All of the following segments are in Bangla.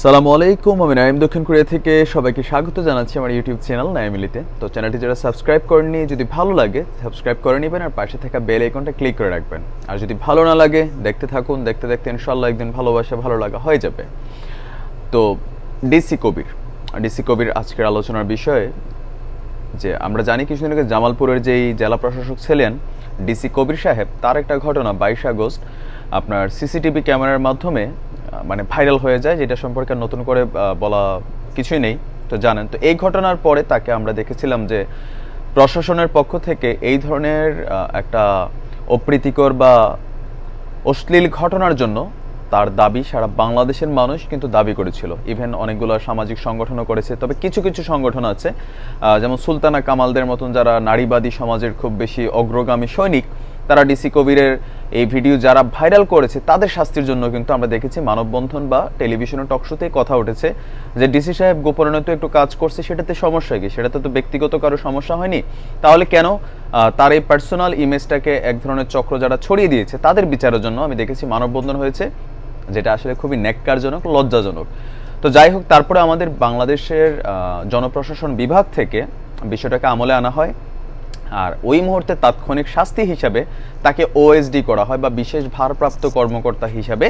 সালামু আলাইকুম, আমি নাইম দক্ষিণ কোরিয়া থেকে সবাইকে স্বাগত জানাচ্ছি আমার ইউটিউব চ্যানেল নাইমিলিতে। তো চ্যানেলটি যারা সাবস্ক্রাইব করেননি, যদি ভালো লাগে, সাবস্ক্রাইব করে নেবেন আর পাশে থাকা বেল আইকনটা ক্লিক করে রাখবেন। আর যদি ভালো না লাগে, দেখতে থাকুন, দেখতে দেখতে ইনশাল্লাহ একদিন ভালোবাসা, ভালো লাগা হয়ে যাবে। তো ডিসি কবির ডিসি কবির আজকের আলোচনার বিষয়ে যে আমরা জানি কিছুদিন আগে জামালপুরের যেই জেলা প্রশাসক ছিলেন ডিসি কবির সাহেব, তার একটা ঘটনা বাইশ আগস্ট আপনার সিসিটিভি ক্যামেরার মাধ্যমে মানে ভাইরাল হয়ে যায়, যেটা সম্পর্কে নতুন করে বলা কিছুই নেই, তো জানেন। তো এই ঘটনার পরে তাকে আমরা দেখেছিলাম যে প্রশাসনের পক্ষ থেকে এই ধরনের একটা অপ্রীতিকর বা অশ্লীল ঘটনার জন্য তার দাবি সারা বাংলাদেশের মানুষ কিন্তু দাবি করেছিল। ইভেন অনেকগুলো সামাজিক সংগঠনও করেছে, তবে কিছু কিছু সংগঠন আছে যেমন সুলতানা কামালদের মতন যারা নারীবাদী সমাজের খুব বেশি অগ্রগামী সৈনিক তারা ডিসি কবিরের এই ভিডিও যারা ভাইরাল করেছে, তাদের শাস্তির জন্য কিন্তু আমরা দেখেছি মানববন্ধন বা টেলিভিশনের টকশোতে কথা উঠেছে যে ডিসি সাহেব গোপনে তো একটু কাজ করছে, সেটাতে সমস্যা কি? সেটাতে তো ব্যক্তিগত কারও সমস্যা হয়নি। তাহলে কেন তার এই পার্সোনাল ইমেজটাকে এক ধরনের চক্র যারা ছড়িয়ে দিয়েছে, তাদের বিচারের জন্য আমি দেখেছি মানববন্ধন হয়েছে, যেটা আসলে খুবই ন্যাক্কারজনক, লজ্জাজনক। তো যাই হোক, তারপরে আমাদের বাংলাদেশের জনপ্রশাসন বিভাগ থেকে বিষয়টাকে আমলে আনা হয়। আর ওই মুহূর্তে তাৎক্ষণিক শাস্তি হিসাবে তাকে ওএসডি করা হয় বা বিশেষ ভারপ্রাপ্ত কর্মকর্তা হিসাবে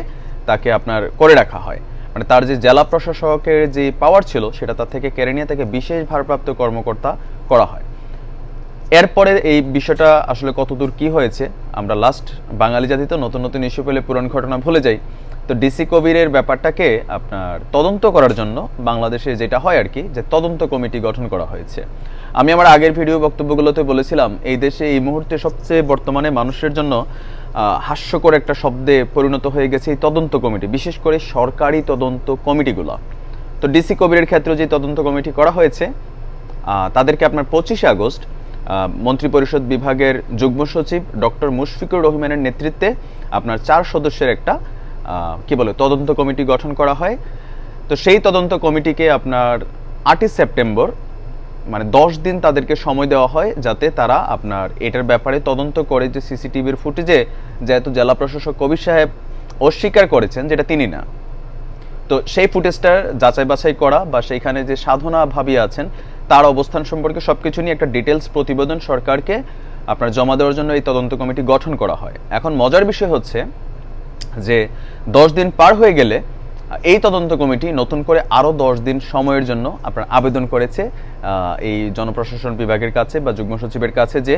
তাকে আপনার করে রাখা হয়। মানে তার যে জেলা প্রশাসকের যে পাওয়ার ছিল, সেটা তার থেকে কেড়ে নিয়ে তাকে বিশেষ ভারপ্রাপ্ত কর্মকর্তা করা হয়। এরপরে এই বিষয়টা আসলে কতদূর কি হয়েছে, আমরা লাস্ট বাঙালি জাতি তো নতুন নতুন ইস্যু পেলে পুরান ঘটনা ভুলে যাই। তো ডিসি কবিরের ব্যাপারটাকে আপনার তদন্ত করার জন্য বাংলাদেশে যেটা হয় আর কি, যে তদন্ত কমিটি গঠন করা হয়েছে। আমি আমার আগের ভিডিও বক্তব্যগুলোতে বলেছিলাম, এই দেশে এই মুহূর্তে সবচেয়ে বর্তমানে মানুষের জন্য হাস্যকর একটা শব্দে পরিণত হয়ে গেছে এই তদন্ত কমিটি, বিশেষ করে সরকারি তদন্ত কমিটিগুলো। তো ডিসি কবিরের ক্ষেত্রে যে তদন্ত কমিটি করা হয়েছে তাদেরকে আপনার পঁচিশে আগস্ট মন্ত্রিপরিষদ বিভাগের যুগ্ম সচিব ডক্টর মুশফিকুর রহমানের নেতৃত্বে আপনার চার সদস্যের একটা কি বলে, তদন্ত কমিটি গঠন করা হয়। তো সেই তদন্ত কমিটিকে আপনার আটই সেপ্টেম্বর মানে দশ দিন তাদেরকে সময় দেওয়া হয় যাতে তারা আপনার এটার ব্যাপারে তদন্ত করে যে সিসিটিভির ফুটেজে যেহেতু জেলা প্রশাসক কবির সাহেব অস্বীকার করেছেন যেটা তিনি না। তো সেই ফুটেজটার যাচাই বাছাই করা বা সেইখানে যে সাধনা ভাবি আছেন তার অবস্থান সম্পর্কে সবকিছু নিয়ে একটা ডিটেলস প্রতিবেদন সরকারকে আপনার জমা দেওয়ার জন্য এই তদন্ত কমিটি গঠন করা হয়। এখন মজার বিষয় হচ্ছে যে দশ দিন পার হয়ে গেলে এই তদন্ত কমিটি নতুন করে আরও দশ দিন সময়ের জন্য আপনার আবেদন করেছে এই জনপ্রশাসন বিভাগের কাছে বা যুগ্ম সচিবের কাছে যে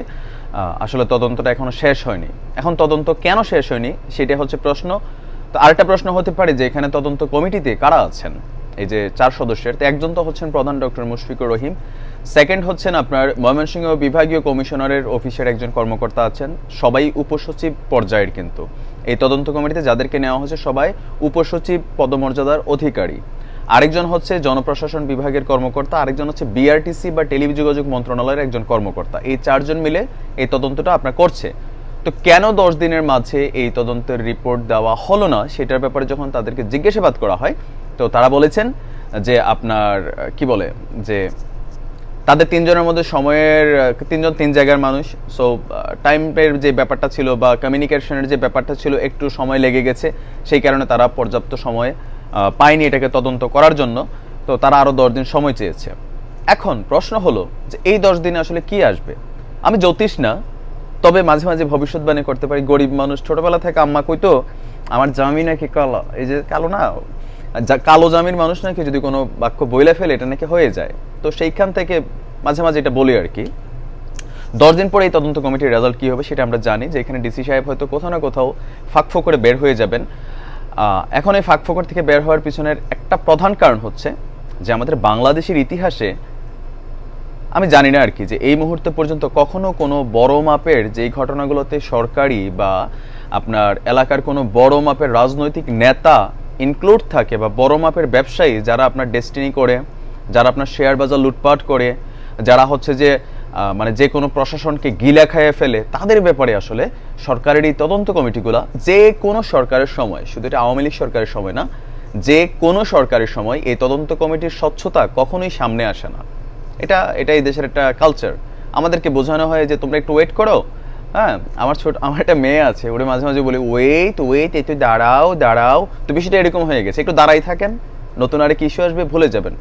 আসলে তদন্তটা এখনও শেষ হয়নি। এখন তদন্ত কেন শেষ হয়নি সেটা হচ্ছে প্রশ্ন। তো আরেকটা প্রশ্ন হতে পারে যে এখানে তদন্ত কমিটিতে কারা আছেন? এই যে চার সদস্যের একজন তো হচ্ছেন প্রধান ডক্টর মুশফিকুর রহিম। সেকেন্ড হচ্ছেন আপনার ময়মনসিংহ বিভাগীয় কমিশনারের অফিসের একজন কর্মকর্তা আছেন। সবাই উপসচিব পর্যায়ের কিন্তু। এই তদন্ত কমিটিতে যাদেরকে নেওয়া হয়েছে সবাই উপসচিব পদমর্যাদার অধিকারী। আরেকজন হচ্ছে জনপ্রশাসন বিভাগের কর্মকর্তা, আরেকজন হচ্ছে বিআরটিসি বা টেলিযোগাযোগ মন্ত্রণালয়ের একজন কর্মকর্তা। এই চারজন মিলে এই তদন্তটা আপনার করছে। তো কেন দশ দিনের মাঝে এই তদন্তের রিপোর্ট দেওয়া হলো না? সেটার ব্যাপারে যখন তাদেরকে জিজ্ঞাসাবাদ করা হয় তো তারা বলেছেন যে আপনার, কি বলে, যে তাদের তিনজনের মধ্যে সময়ের, তিনজন তিন জায়গার মানুষ। সো টাইমের যে ব্যাপারটা ছিল বা কমিউনিকেশনের যে ব্যাপারটা ছিল, একটু সময় লেগে গেছে। সেই কারণে তারা পর্যাপ্ত সময় পায়নি এটাকে তদন্ত করার জন্য। তো তারা আরও দশ দিন সময় চেয়েছে। এখন প্রশ্ন হলো যে এই দশ দিনে আসলে কি আসবে? আমি জ্যোতিষ না, তবে মাঝে মাঝে ভবিষ্যৎবাণী করতে পারি। গরিব মানুষ, ছোটবেলা থেকে আম্মা কইতো, আমার জামি নাকি কালো। এই যে কালো না কালো জামির মানুষ নাকি যদি কোনো বাক্য বইলে ফেলে, এটা নাকি হয়ে যায়। তো সেইখান থেকে মাঝে মাঝে এটা বলি আর কি। দশ দিন পরে এই তদন্ত কমিটির রেজাল্ট কী হবে সেটা আমরা জানি, যে এখানে ডিসি সাহেব হয়তো কোথাও না কোথাও ফাঁক করে বের হয়ে যাবেন। এখন এই ফাঁক ফোকর থেকে বের হওয়ার পিছনের একটা প্রধান কারণ হচ্ছে যে আমাদের বাংলাদেশের ইতিহাসে আমি জানি না আর কি, যে এই মুহূর্তে পর্যন্ত কখনো কোনো বড় মাপের যেই ঘটনাগুলোতে সরকারি বা আপনার এলাকার কোনো বড় মাপের রাজনৈতিক নেতা ইনক্লুড থাকে বা বড় মাপের ব্যবসায়ী যারা আপনার ডেস্টিনি করে, যারা আপনার শেয়ার বাজার লুটপাট করে, যারা হচ্ছে যে মানে যে কোনো প্রশাসনকে গিলা খাইয়ে ফেলে, তাদের ব্যাপারে আসলে সরকারের এই তদন্ত কমিটিগুলো যে কোনো সরকারের সময়, শুধু এটা আওয়ামী লীগ সরকারের সময় না, যে কোনো সরকারের সময় এই তদন্ত কমিটির স্বচ্ছতা কখনোই সামনে আসে না। এটা এটা এই দেশের একটা কালচার আমাদেরকে বোঝানো হয় যে তোমরা একটু ওয়েট করো হ্যাঁ আমার ছোট আমার একটা মেয়ে আছে, ওরে মাঝে মাঝে বলি, ওয়েট ওয়েট, একটু দাঁড়াও দাঁড়াও। তো বিষয়টা এরকম হয়ে গেছে, একটু দাঁড়াই থাকেন, নতুন আরেক ইস্যু আসবে, ভুলে যাবেন।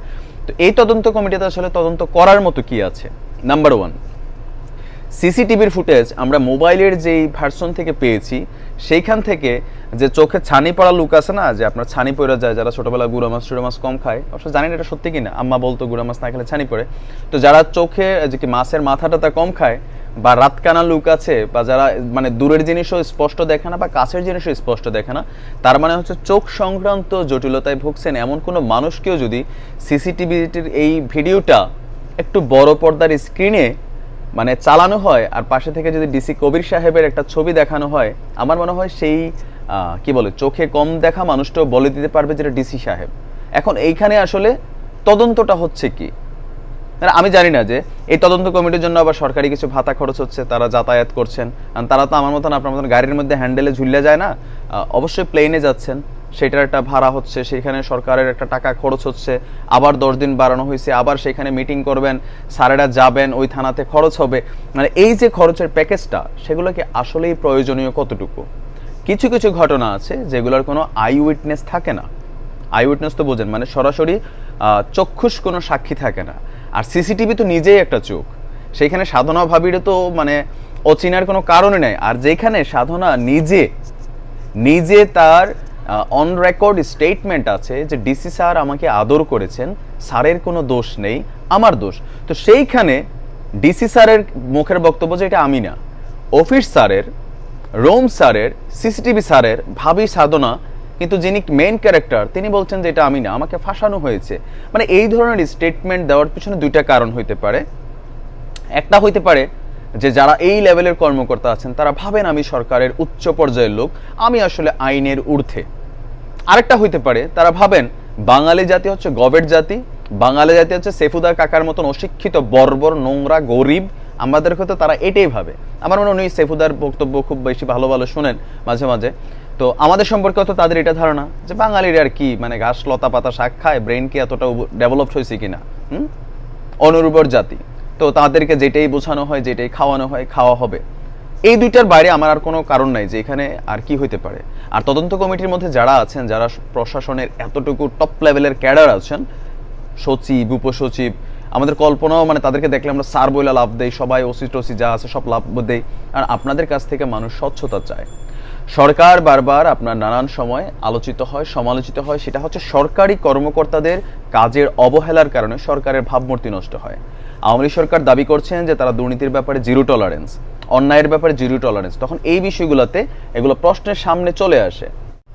তো এই তদন্ত কমিটিতে আসলে তদন্ত করার মতো কি আছে? নাম্বার ওয়ান সিসিটিভির ফুটেজ আমরা মোবাইলের যেই ভার্সন থেকে পেয়েছি, সেইখান থেকে যে চোখে ছানি পড়া লুক আছে না, যে আপনার ছানি পড়ে যায়, যারা ছোটবেলা গুঁড়া মাছ টুড়ো মাছ কম খায়, অবশ্য জানি না এটা সত্যি কিনা, আম্মা বলতো গুঁড়া মাছ না খেলে ছানি পড়ে। তো যারা চোখে, যে কি মাছের মাথাটা তা কম খায় বা রাতকানা লুক আছে, বা যারা মানে দূরের জিনিসও স্পষ্ট দেখে না বা কাছের জিনিসও স্পষ্ট দেখে না, তার মানে হচ্ছে চোখ সংক্রান্ত জটিলতায় ভুগছেন এমন কোনো মানুষকেও যদি সিসিটিভিটির এই ভিডিওটা একটু বড় পর্দার স্ক্রিনে মানে চালানো হয়, আর পাশে থেকে যদি ডিসি কবির সাহেবের একটা ছবি দেখানো হয়, আমার মনে হয় সেই কি বলে, চোখে কম দেখা মানুষটাও বলে দিতে পারবে যেটা ডিসি সাহেব। এখন এইখানে আসলে তদন্তটা হচ্ছে কি? আমি জানি না যে এই তদন্ত কমিটির জন্য আবার সরকারি কিছু ভাতা খরচ হচ্ছে, তারা যাতায়াত করছেন। আর তারা তো আমার মতন আপনার মতন গাড়ির মধ্যে হ্যান্ডেলে ঝুলে যায় না। অবশ্যই প্লেনে যাচ্ছেন, সেটার একটা ভাড়া হচ্ছে, সেখানে সরকারের একটা টাকা খরচ হচ্ছে। আবার দশ দিন বাড়ানো হয়েছে, আবার সেখানে মিটিং করবেন, স্যারেরা যাবেন, ওই থানাতে খরচ হবে। মানে এই যে খরচের প্যাকেজটা, সেগুলো কি আসলেই প্রয়োজনীয় কতটুকু? কিছু কিছু ঘটনা আছে যেগুলোর কোনো আই উইটনেস থাকে না। আই উইটনেস তো বোঝেন মানে সরাসরি চক্ষুষ কোনো সাক্ষী থাকে না। আর সিসিটিভি তো নিজেই একটা চোখ। সেইখানে সাধনা ভাবিরে তো মানে অচিনার কোনো কারণে নেই। আর যেখানে সাধনা নিজে নিজে তার অন রেকর্ড স্টেটমেন্ট আছে যে ডিসি স্যার আমাকে আদর করেছেন, স্যারের কোনো দোষ নেই, আমার দোষ। তো সেইখানে ডিসি স্যারের মুখের বক্তব্য যে এটা আমি না। অফিস স্যারের, রোম স্যারের সিসিটিভি স্যারের ভাবি সাধনা কিন্তু যিনি মেইন ক্যারেক্টার তিনি বলছেন যে এটা আমি না, আমাকে ফাঁসানো হয়েছে। মানে এই ধরনের স্টেটমেন্ট দেওয়ার পিছনে দুইটা কারণ হইতে পারে। একটা হইতে পারে যে যারা এই লেভেলের কর্মকর্তা আছেন, তারা ভাবেন আমি সরকারের উচ্চ পর্যায়ের লোক, আমি আসলে আইনের ঊর্ধ্বে। আরেকটা হইতে পারে, তারা ভাবেন বাঙালি জাতি হচ্ছে গবেট জাতি, বাঙালি জাতি হচ্ছে সেফুদা কাকার মতন অশিক্ষিত, বর্বর, নোংরা, গরিব। আমাদের হয়তো তারা এটাই ভাবে। আমার মনে হয় উনি সেফুদার বক্তব্য খুব বেশি ভালো ভালো শোনেন মাঝে মাঝে। তো আমাদের সম্পর্কে তো তাদের এটা ধারণা যে বাঙালির আর কি মানে ঘাস, লতা পাতা, শাক খায় ব্রেন কি এতটা ডেভেলপড হয়েছে কিনা, হুম? অনুর্বর জাতি। তো তাদেরকে যেটাই বোঝানো হয়, যেটাই খাওয়ানো হয়, খাওয়া হবে। এই দুইটার বাইরে আমার আর কোনো কারণ নাই যে এখানে আর কি হইতে পারে। আর তদন্ত কমিটির মধ্যে যারা আছেন, যারা প্রশাসনের এতটুকু টপ লেভেলের ক্যাডার আছেন, সচিব, উপসচিব, আমাদের কল্পনাও মানে তাদেরকে দেখলে আমরা সার বইলা লাভ দেই, সবাই ওসি টসি যা আছে সব লাভ দেই। আর আপনাদের কাছ থেকে মানুষ স্বচ্ছতা চায়। সরকার বারবার আপনার নানান সময় আলোচিত হয়, সমালোচিত হয়, সেটা হচ্ছে সরকারি কর্মকর্তাদের কাজের অবহেলার কারণে সরকারের ভাবমূর্তি নষ্ট হয়। আওয়ামী লীগ সরকার দাবি করছেন যে তারা দুর্নীতির ব্যাপারে জিরো টলারেন্স অন্যায়ের ব্যাপারে জিরো টলারেন্স তখন এই বিষয়গুলোতে এগুলো প্রশ্নের সামনে চলে আসে।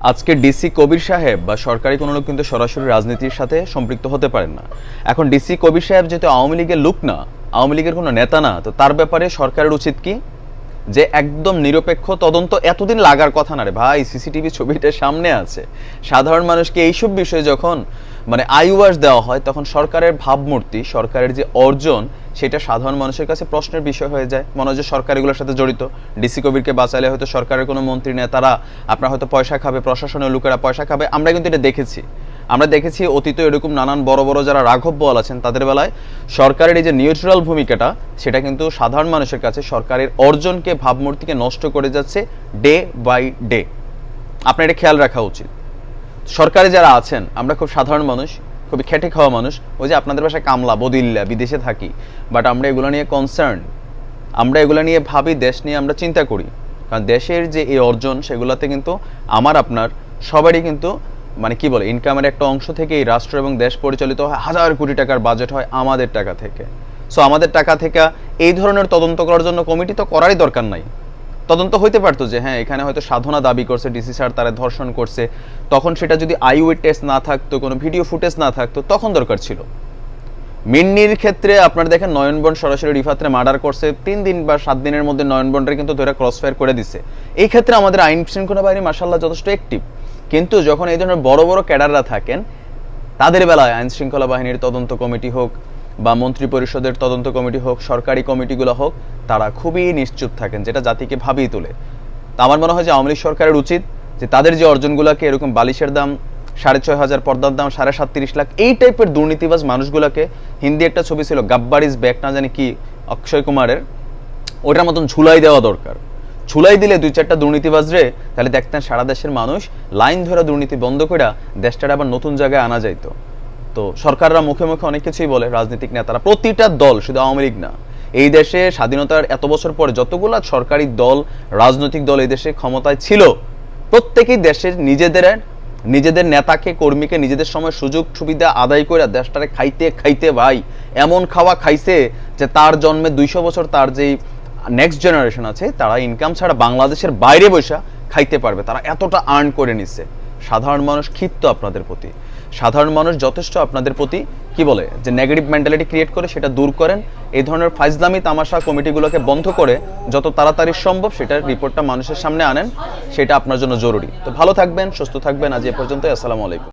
আজকে ডিসি কবির সাহেব বা সরকারি কোনো লোক কিন্তু সরাসরি রাজনীতির সাথে সম্পৃক্ত হতে পারেন না। এখন ডিসি কবির সাহেব যেহেতু আওয়ামী লীগের লোক না, আওয়ামী লীগের কোনো নেতা না, তো তার ব্যাপারে সরকারের উচিত কি? যে একদম নিরপেক্ষ তদন্ত এতদিন লাগার কথা না রে ভাই, সিসিটিভি ছবিটা সামনে আছে। সাধারণ মানুষকে এইসব বিষয়ে যখন মানে আইওয়াস দেওয়া হয়, তখন সরকারের ভাবমূর্তি, সরকারের যে অর্জন, সেটা সাধারণ মানুষের কাছে প্রশ্নের বিষয় হয়ে যায়। মনে হয় যে সরকার এগুলোর সাথে জড়িত। ডিসি কবিরকে বাঁচালে হয়তো সরকারের কোনো মন্ত্রী, নেতারা আপনার হয়তো পয়সা খাবে, প্রশাসনের লোকেরা পয়সা খাবে, আমরা কিন্তু এটা দেখেছি। আমরা দেখেছি অতীতে এরকম নানান বড় বড় যারা রাঘব বল আছেন, তাদের বেলায় সরকারের এই যে নিউট্রাল ভূমিকাটা, সেটা কিন্তু সাধারণ মানুষের কাছে সরকারের অর্জনকে, ভাবমূর্তিকে নষ্ট করে যাচ্ছে ডে বাই ডে আপনার এটা খেয়াল রাখা উচিত। সরকারে যারা আছেন, আমরা খুব সাধারণ মানুষ, খুবই খেটে খাওয়া মানুষ, ওই যে আপনাদের বাসায় কামলা, বদিল্লা, বিদেশে থাকি বাট আমরা এগুলো নিয়ে কনসার্ন আমরা এগুলো নিয়ে ভাবি, দেশ নিয়ে আমরা চিন্তা করি। কারণ দেশের যে এই অর্জন, সেগুলোতে কিন্তু আমার, আপনার, সবারই কিন্তু মানে কি বলে ইনকামের একটা অংশ থেকে এই রাষ্ট্র এবং দেশ পরিচালিত হয়, হাজার কোটি টাকার বাজেট হয় আমাদের টাকা থেকে। সো আমাদের টাকা থেকে এই ধরনের তদন্ত করার জন্য কমিটি তো করারই দরকার নাই। তদন্ত হইতে পারতো যে হ্যাঁ এখানে হয়তো সাধনা দাবি করছে ডিসি স্যার তারা ধর্ষণ করছে। তখন সেটা যদি আই টেস্ট না থাকতো, কোনো ভিডিও ফুটেজ না থাকতো, তখন দরকার ছিল। মিন্নির ক্ষেত্রে আপনারা দেখেন, নয়নবন সরাসরি রিফাতরে মার্ডার করছে। তিন দিন বা সাত দিনের মধ্যে নয়নবনরে কিন্তু ধরে ক্রসফায়ার করে দিছে। এই ক্ষেত্রে আমাদের আইন শৃঙ্খলা বাহিনী মাসাল্লাহ যথেষ্ট অ্যাক্টিভ কিন্তু যখন এই ধরনের বড় বড় ক্যাডাররা থাকেন, তাদের বেলায় আইন শৃঙ্খলা বাহিনীর তদন্ত কমিটি হোক বা মন্ত্রী পরিষদের তদন্ত কমিটি হোক, সরকারি কমিটিগুলো হোক, তারা খুবই নিশ্চুপ থাকেন, যেটা জাতিকে ভাবিয়ে তোলে। তা আমার মনে হয় যে আওয়ামী সরকারের উচিত যে তাদের যে অর্জনগুলোকে এরকম বালিশের দাম সাড়ে ছয় হাজার, পর্দার দাম সাড়ে সাতত্রিশ লাখ, এই টাইপের দুর্নীতিবাজ মানুষগুলোকে হিন্দি একটা ছবি ছিল গাব্বার ইজ ব্যাক না জানি কি, অক্ষয় কুমারের, ওটার মতন ঝুলাই দেওয়া দরকার। ছুলাই দিলে দুই চারটা দুর্নীতিবাজ রে তাহলে দেখতেন সারা দেশের মানুষ লাইন ধরে দুর্নীতি বন্ধ করে দেশটার আবার নতুন জায়গায় আনা যাইতো। তো সরকাররা মুখে মুখে অনেক কিছুই বলে, রাজনৈতিক নেতারা প্রতিটা দল শুধু আওয়ামী লীগ না, এই দেশে স্বাধীনতার এত বছর পরে যতগুলা সরকারি দল, রাজনৈতিক দল এই দেশে ক্ষমতায় ছিল, প্রত্যেকেই দেশের নিজেদের নিজেদের নেতাকে, কর্মীকে নিজেদের সময় সুযোগ সুবিধা আদায় করে দেশটারে খাইতে খাইতে ভাই, এমন খাওয়া খাইছে যে তার জন্মে দুইশো বছর তার যেই নেক্সট জেনারেশন আছে, তারা ইনকাম ছাড়া বাংলাদেশের বাইরে বসে খাইতে পারবে। তারা এতটা আর্ন করে নিচ্ছে। সাধারণ মানুষ ক্ষিপ্ত আপনাদের প্রতি। সাধারণ মানুষ যথেষ্ট আপনাদের প্রতি, কি বলে, যে নেগেটিভ মেন্টালিটি ক্রিয়েট করে সেটা দূর করেন। এই ধরনের ফাইজলামি, তামাশা কমিটিগুলোকে বন্ধ করে যত তাড়াতাড়ি সম্ভব সেটার রিপোর্টটা মানুষের সামনে আনেন, সেটা আপনার জন্য জরুরি। তো ভালো থাকবেন, সুস্থ থাকবেন। আজ এ পর্যন্ত আসসালামু আলাইকুম।